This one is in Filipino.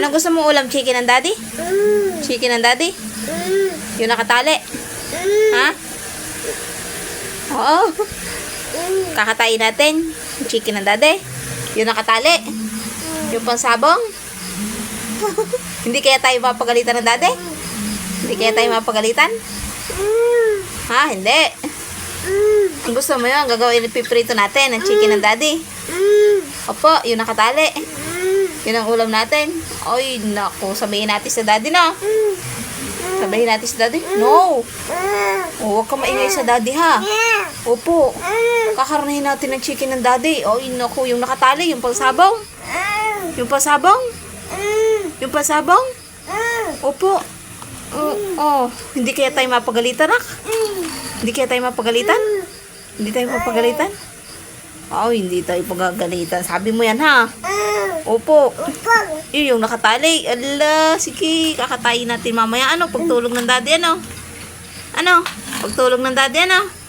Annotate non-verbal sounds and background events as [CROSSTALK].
Anong gusto mo ulam? Chicken ng daddy? Chicken ng daddy? Yung nakatali? Ha? Oo. Kakatayin natin. Chicken ng daddy. Yung nakatali. Yung pansabong. [LAUGHS] Hindi kaya tayo mapagalitan ng daddy? Hindi kaya tayo mapagalitan? Ha? Hindi. Ang gusto mo yun, gagawin ipiprito natin ang chicken ng daddy. Opo, yung nakatali. Yun ang ulam natin. Ay, naku, sabihin natin sa daddy na. Sabihin natin sa daddy. No! Oh, huwag ka maingay sa daddy ha. Opo. Kakarnahin natin ng chicken ng daddy. Ay, naku, yung nakatali, yung pansabong. Yung pansabong. Yung pansabong. Opo. Oh, oh, hindi kaya tayo mapagalitan, nak? Hindi kaya tayo mapagalitan? Hindi tayo mapagalitan? Oh, hindi tayo pagagalitan. Sabi mo yan, ha? Opo. Yun, yung nakatali. Ala, sige. Kakatayin natin mamaya. Ano? Pagtulog ng daddy, ano? Ano? Pagtulog ng daddy, ano?